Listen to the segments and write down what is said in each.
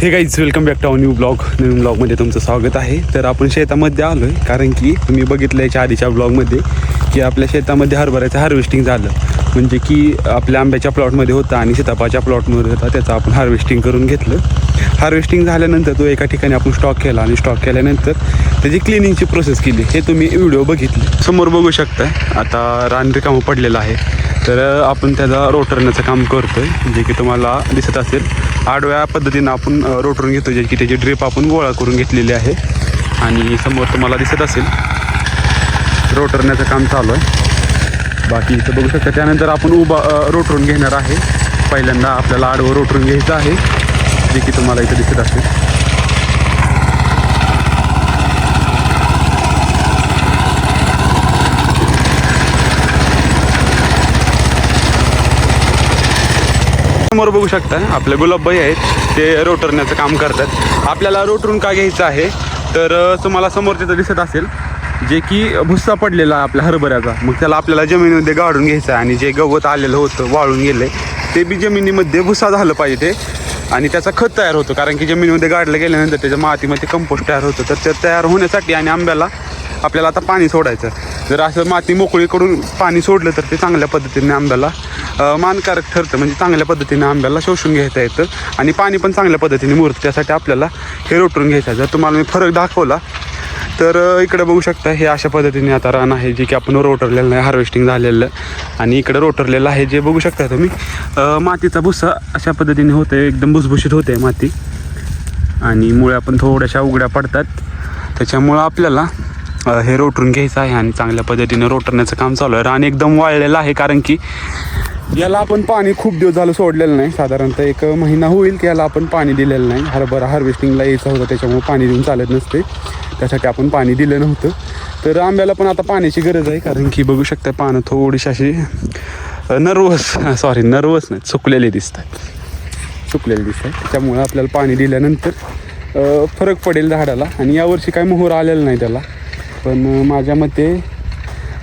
Hey guys welcome back to new blog नवीन ब्लॉगमध्ये तुमचं स्वागत आहे. तर आपण शेतामध्ये आलो आहे कारण की तुम्ही बघितलं याच्या आधीच्या ब्लॉगमध्ये की आपल्या शेतामध्ये हरभऱ्याचं हार्वेस्टिंग झालं. म्हणजे की आपल्या आंब्याच्या प्लॉटमध्ये होता आणि सीतापाच्या प्लॉटमध्ये होता त्याचं आपण हार्वेस्टिंग करून घेतलं. हार्वेस्टिंग झाल्यानंतर तो एका ठिकाणी आपण स्टॉक केला आणि स्टॉक केल्यानंतर त्याची क्लिनिंगची प्रोसेस केली. हे तुम्ही व्हिडिओ बघितले. समोर बघू शकता. आता रान रिकामं पडलेलं आहे. तर आपण त्याचा रोटरण्याचं काम करतो आहे जे की तुम्हाला दिसत असेल. आडव्या पद्धतीनं आपण रोटरून घेतो जे की त्याची ड्रिप आपण गोळा करून घेतलेली आहे. आणि समोर तुम्हाला दिसत असेल रोटरण्याचं काम चालू आहे. बाकी इथं बघू शकता त्यानंतर आपण उभा रोटरून घेणार आहे. पहिल्यांदा आपल्याला आडवं रोटरून घ्यायचं आहे जे की तुम्हाला इथं दिसत असेल. समोर बघू शकता आपले गुलाबबाई आहेत ते रोटरण्याचं काम करतात. आपल्याला रोटरून का घ्यायचं आहे? तर तुम्हाला समोर तिथं दिसत असेल जे की भुस्सा पडलेला आहे आपल्या हरभऱ्याचा. मग त्याला आपल्याला जमिनीमध्ये गाडून घ्यायचं आहे आणि जे गवत आलेलं होतं वाळून गेले ते बी जमिनीमध्ये भुस्सा झालं पाहिजे. ते आणि त्याचा खत तयार होतो कारण की जमिनीमध्ये गाडलं गेल्यानंतर त्याच्या मातीमध्ये कंपोस्ट तयार होतं. तर ते तयार होण्यासाठी आणि आंब्याला आपल्याला आता पाणी सोडायचं. जर असं माती मोकळी करून पाणी सोडलं तर ते चांगल्या पद्धतीने आंब्याला मानकारक ठरतं. म्हणजे चांगल्या पद्धतीने आंब्याला शोषून घेता येतं आणि पाणी पण चांगल्या पद्धतीने मुरतं. त्यासाठी आपल्याला हे रोटून घ्यायचं जर तुम्हाला मी फरक दाखवला तर इकडे बघू शकता हे अशा पद्धतीने आता रान आहे जे की आपण रोटरलेलं नाही हार्वेस्टिंग झालेलं. आणि इकडे रोटरलेलं आहे जे बघू शकता तुम्ही. मातीचा भुस्सा अशा पद्धतीने होते एकदम भुसभुशीत होते माती. आणि मुळ्या पण थोड्याशा उघड्या पडतात. त्याच्यामुळं आपल्याला हे रोटरून घ्यायचं आहे आणि चांगल्या पद्धतीने रोटरण्याचं काम चालू आहे. रान एकदम वाळलेलं आहे कारण की याला आपण पाणी खूप दिवस झालं सोडलेलं नाही. साधारणतः एक महिना होईल की याला आपण पाणी दिलेलं नाही. हरभरा हार्वेस्टिंगला यायचं होतं त्याच्यामुळे पाणी देऊन चालत नसते. त्यासाठी आपण पाणी दिलं नव्हतं. तर आंब्याला पण आता पाण्याची गरज आहे कारण की बघू शकता पानं थोडीशी अशी नर्वस सॉरी नर्वस नाही सुकलेली दिसत आहेत सुकलेले दिसत आहे त्यामुळं आपल्याला पाणी दिल्यानंतर फरक पडेल झाडाला. आणि यावर्षी काय मोहर आलेला नाही त्याला. पण माझ्या मते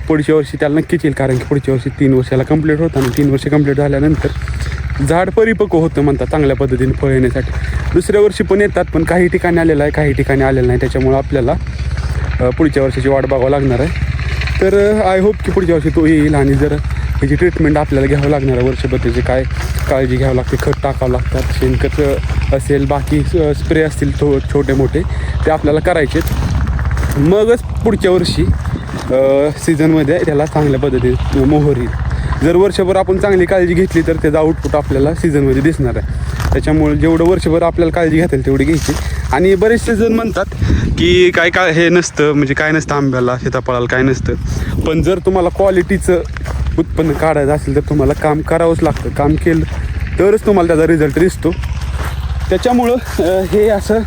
पुढच्या वर्षी त्याला नक्कीच येईल कारण की पुढच्या वर्षी तीन वर्षाला कंप्लीट होतं आणि तीन वर्ष कंप्लीट झाल्यानंतर झाड परिपक्व होतं म्हणतात चांगल्या पद्धतीने फळ येण्यासाठी. दुसऱ्या वर्षी पण येतात पण काही ठिकाणी आलेलं आहे काही ठिकाणी आलेलं नाही. त्याच्यामुळं आपल्याला पुढच्या वर्षाची वाट बघावं लागणार आहे. तर आय होप की पुढच्या वर्षी तो येईल आणि जर ह्याची ट्रीटमेंट आपल्याला घ्यावं लागणार आहे वर्षभर त्याची काय काळजी घ्यावं लागते खत टाकावं लागतात शेणखत असेल बाकी स्प्रे असतील थो छोटे मोठे ते आपल्याला करायचेत. मगच पुढच्या वर्षी सीझनमध्ये त्याला चांगल्या पद्धतीने मोहर. येईल जर वर्षभर आपण चांगली काळजी घेतली तर त्याचा आउटपुट आपल्याला सीझनमध्ये दिसणार आहे. त्याच्यामुळे जेवढं वर्षभर आपल्याला काळजी घेता येईल तेवढी घ्यायची. आणि बरेचसे जण म्हणतात की काय काय हे नसतं म्हणजे काय नसतं आंब्याला सीताफळाला काय नसतं. पण जर तुम्हाला क्वालिटीचं उत्पन्न काढायचं असेल तर तुम्हाला काम करावंच लागतं. काम केलं तरच तुम्हाला त्याचा रिझल्ट दिसतो. त्याच्यामुळं हे असं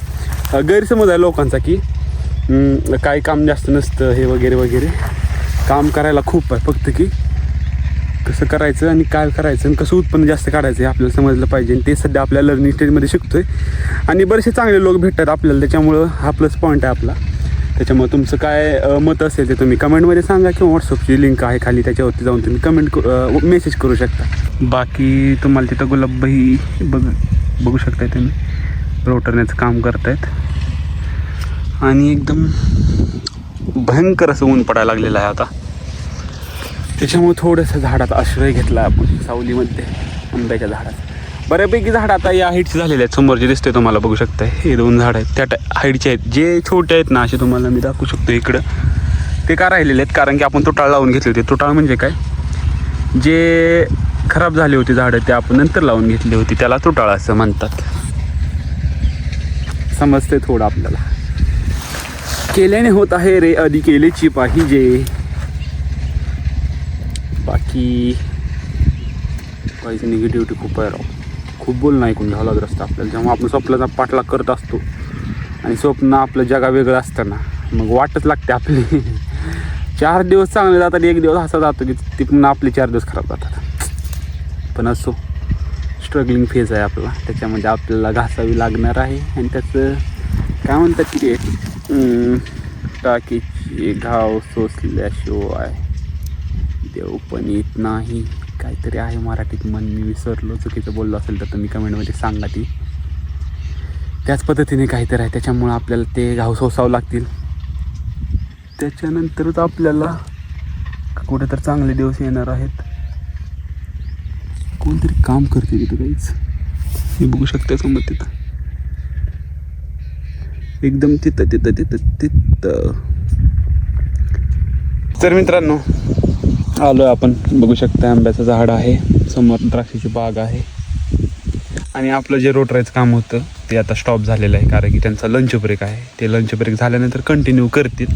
गैरसमज आहे लोकांचा की काय काम जास्त नसतं हे वगैरे वगैरे. काम करायला खूप आहे फक्त की कसं करायचं आणि काय करायचं आणि कसं उत्पन्न जास्त काढायचं हे आपल्याला समजलं पाहिजे. आणि ते सध्या आपल्या लर्निंग स्टेजमध्ये शिकतोय. आणि बरेचसे चांगले लोक भेटतात आपल्याला त्याच्यामुळं हा प्लस पॉईंट आहे आपला. त्याच्यामुळे तुमचं काय मत असेल ते तुम्ही कमेंटमध्ये सांगा किंवा व्हॉट्सअपची लिंक आहे खाली त्याच्यावरती जाऊन तुम्ही कमेंट मेसेज करू शकता. बाकी तुम्हाला तिथं गुलाबबाई बघ बघू शकताय तुम्ही. रोटरण्याचं काम करतायत. आणि एकदम भयंकर असं ऊन पडायला लागलेलं आहे आता. त्याच्यामुळे थोडंसं झाडात आश्रय घेतला आपण सावलीमध्ये आंब्याच्या झाडात. बऱ्यापैकी झाड आता या हाईटचे झालेले आहेत. समोर जे दिसते तुम्हाला बघू शकताय. हे दोन झाड आहेत. त्या हाईटचे आहेत. जे छोटे आहेत ना असे तुम्हाला मी दाखवू शकतो इकडं. ते का राहिलेले आहेत? कारण की आपण तुटाळ लावून घेतले होते. तुटाळ म्हणजे काय? जे खराब झाले होते झाडं ते आपण नंतर लावून घेतली होती. त्याला तुटाळ असं म्हणतात. समजते थोडं आपल्याला. केल्याने होत आहे रे आधी केलेची पाहिजे. बाकी काहीच निगेटिव्हिटी खूप आहे राव. खूप बोलणं ऐकून घ्यावं लागत असतं आपल्याला. जेव्हा आपण स्वप्नाचा पाठलाग करत असतो आणि स्वप्न आपलं जगा वेगळं असतं ना मग वाटच लागते आपली. चार दिवस चांगले जातात एक दिवस असा जातो की ती पुन्हा आपले चार दिवस खराब जातात. पण असो स्ट्रगलिंग फेज आहे आपला. त्याच्यामध्ये आपल्याला घासावी लागणार आहे आणि त्याचं काय म्हणतात की ते? टाकीचे घाव सोसल्याशिवाय देव पण येत नाही. काहीतरी आहे मराठीत मन मी विसरलो. चुकीचं बोललो असेल तर तुम्ही कमेंटमध्ये सांगा ती. त्याच पद्धतीने काहीतरी आहे. त्याच्यामुळं आपल्याला ते घाव सोसावं लागतील. त्याच्यानंतरच आपल्याला कुठे तर चांगले दिवस येणार आहेत. कोणतरी काम करते तिथं काहीच. हे बघू शकता समज तिथं? एकदम तिथं तिथं तिथं तिथं. तर मित्रांनो आलो आपण. बघू शकता आंब्याचं झाड आहे. समोर द्राक्षाची बाग आहे. आणि आपलं जे रोटरायचं काम होतं ते आता स्टॉप झालेलं आहे. कारण की त्यांचा लंच ब्रेक आहे. ते लंच ब्रेक झाल्यानंतर कंटिन्यू करतील.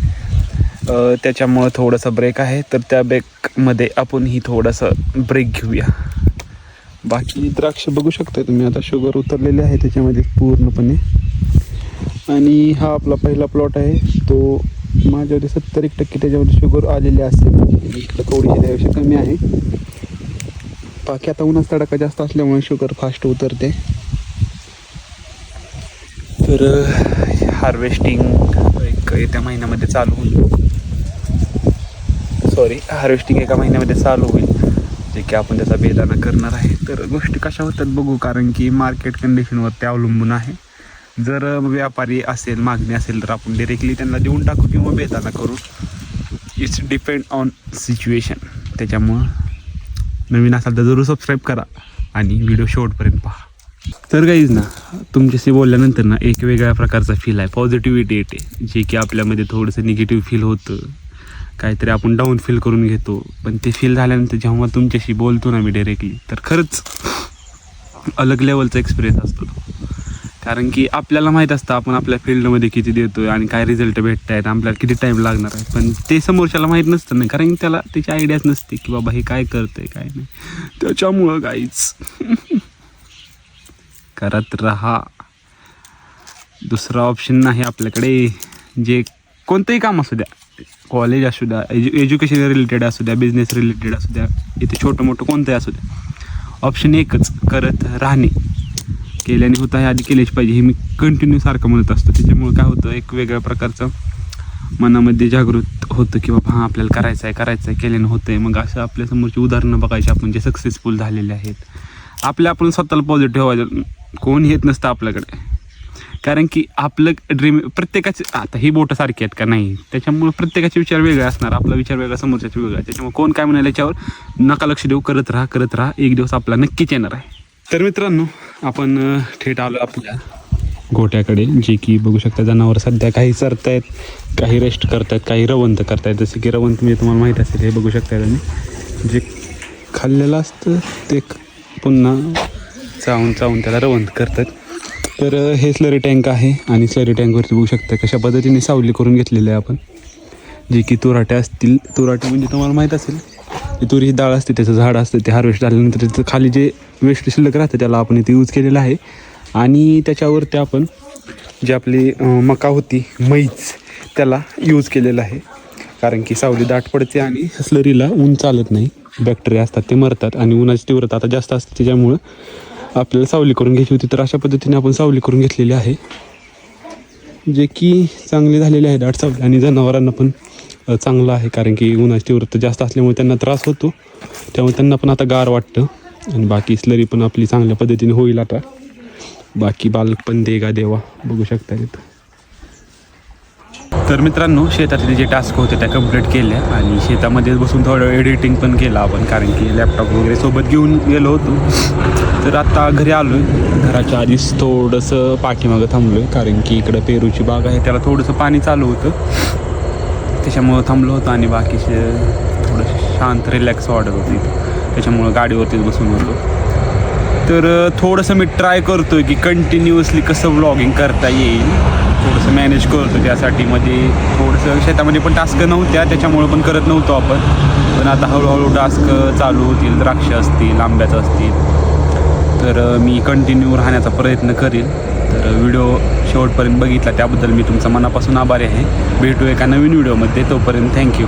त्याच्यामुळं थोडासा ब्रेक आहे. तर त्या ब्रेकमध्ये आपण ही थोडासा ब्रेक घेऊया. बाकी द्राक्ष बघू शकता तुम्ही. आता शुगर उतरलेले आहे त्याच्यामध्ये पूर्णपणे. आणि हा आपला पहिला प्लॉट आहे. तो माझ्यामध्ये सत्तर एक टक्के त्याच्यामध्ये शुगर आलेली असेल इकडं थोडीशी त्यापेक्षा कमी आहे. बाकी आता उन्हाचा तडाखा जास्त असल्यामुळे शुगर फास्ट उतरते. तर हार्वेस्टिंग एक येत्या महिन्यामध्ये चालू होईल. सॉरी हार्वेस्टिंग एका महिन्यामध्ये चालू होईल. जे की आपण त्याचा बेदाना करणार आहे. तर गोष्टी कशा होतात बघू कारण की मार्केट कंडिशनवर ते अवलंबून आहे. जर व्यापारी असेल मागणी असेल तर आपण डिरेक्टली त्यांना देऊन टाकू किंवा बेताना करू. इट्स डिपेंड ऑन सिच्युएशन त्याच्यामुळं नवीन असाल तर जरूर सबस्क्राईब करा आणि व्हिडिओ शेवटपर्यंत पहा. तर काहीच ना तुमच्याशी बोलल्यानंतर ना एक वेगळ्या प्रकारचा फील आहे. पॉझिटिव्हिटी येते. जे की आपल्यामध्ये थोडंसं निगेटिव्ह फील होतं. काहीतरी आपण डाऊन फील करून घेतो. पण ते फील झाल्यानंतर जेव्हा तुमच्याशी बोलतो ना मी डायरेक्टली तर खरंच अलग लेवलचा एक्सपिरियन्स असतो तो. कारण की आपल्याला माहीत असतं आपण आपल्या फील्डमध्ये किती देतोय आणि काय रिझल्ट भेटत आहेत आपल्याला किती टाईम लागणार आहे. पण ते समोरच्याला माहीत नसतं ना कारण त्याला त्याची आयडियाच नसते की बाबा हे काय करतंय काय नाही. त्याच्यामुळं काहीच करत राहा. दुसरा ऑप्शन नाही आपल्याकडे. जे कोणतंही काम असू द्या कॉलेज असू द्या एज्यु एज्युकेशन रिलेटेड असू द्या बिझनेस रिलेटेड असू द्या इथे छोटं मोठं कोणतंही असू द्या. ऑप्शन एकच करत राहणे. केल्याने होतं हे आधी केलेच पाहिजे. हे मी कंटिन्यू सारखं म्हणत असतो. त्याच्यामुळे काय होतं एक वेगळ्या प्रकारचं मनामध्ये जागृत होतं की बाबा हां आपल्याला करायचं आहे करायचं आहे केल्यानं होतं आहे मग असं आपल्या समोरची उदाहरणं बघायची आपण जे सक्सेसफुल झालेले आहेत. आपल्या आपण स्वतःला पॉझिटिव्ह ठेवायचं. कोण येत नसतं आपल्याकडे. कारण की आपलं ड्रीम प्रत्येकाचे आता ही बोटं सारखी आहेत का? नाही. त्याच्यामुळे प्रत्येकाचे विचार वेगळे असणार. आपला विचार वेगळा समोरच्याचा वेगळा. त्याच्यामुळे कोण काय म्हणाल याच्यावर नका लक्ष देऊ. करत राहा करत राहा. एक दिवस आपला नक्कीच येणार आहे. तर मित्रांनो आपण थेट आलो आपल्या गोट्याकडे जे की बघू शकता जनावर सध्या काही चरतायत काही रेस्ट करतायत काही रवंत करतायत. जसे की रवंत म्हणजे तुम्हाला माहीत असेल हे बघू शकता तुम्ही. जे खाल्लेलं असतं ते पुन्हा चावून चावून त्याला रवंत करतात. तर हे स्लरी टँक आहे आणि स्लरी टँकवरती बघू शकता कशा पद्धतीने सावली करून घेतलेली आहे आपण. जे की तुराटे असतील तुराटे म्हणजे तुम्हाला माहीत असेल ती तुरी ही डाळ असते त्याचं झाड असतं ते हार्वेस्ट झाल्यानंतर त्याचं खाली जे वेस्ट शिल्लक राहतं त्याला आपण इथे यूज केलेलं आहे. आणि त्याच्यावरती आपण जे आपली मका होती मैच त्याला यूज केलेलं आहे. कारण की सावली दाट पडते आणि स्लरीला ऊन चालत नाही. बॅक्टेरिया असतात ते मरतात आणि उन्हाची तीव्रता आता जास्त असते त्याच्यामुळं आपल्याला सावली करून घ्यायची होती. तर अशा पद्धतीने आपण सावली करून घेतलेली आहे. जे की चांगले झालेले आहे दाट सावली आणि जनावरांना पण चांगलं आहे. कारण की उन्हाची तीव्रता जास्त असल्यामुळे त्यांना त्रास होतो. त्यामुळे त्यांना पण आता गार वाटतं. आणि बाकी स्लरी पण आपली चांगल्या पद्धतीने होईल आता. बाकी बालक पण देगा देवा बघू शकता तिथं तर मित्रांनो शेतातले जे टास्क होते त्या कंप्लीट केल्या आणि शेतामध्ये बसून थोडं एडिटिंग पण केलं आपण कारण की लॅपटॉप वगैरे सोबत घेऊन गेलो होतो. तर आता घरी आलो आहे घराच्या आधीच थोडंसं पाठीमागं थांबलो आहे कारण की इकडं पेरूची बाग आहे त्याला थोडंसं पाणी चालू होतं. त्याच्यामुळं थांबलो होतो आणि बाकीचे थोडं शांत रिलॅक्स वाटत होती इथं. त्याच्यामुळं गाडीवरतीच बसून होतो. तर थोडंसं मी ट्राय करतो आहे की कंटिन्युअसली कसं व्लॉगिंग करता येईल. थोडंसं मॅनेज करतो त्यासाठी. मध्ये थोडंसं शेतामध्ये पण टास्क नव्हत्या त्याच्यामुळं पण करत नव्हतो आपण. पण आता हळूहळू टास्क चालू होतील द्राक्ष असतील आंब्याचं असतील. तर मी कंटिन्यू राहण्याचा प्रयत्न करेल तर व्हिडिओ शेवटपर्यंत बघितला त्याबद्दल मी तुमचा मनापासून आभारी आहे. भेटू एका नवीन व्हिडिओमध्ये तोपर्यंत थँक्यू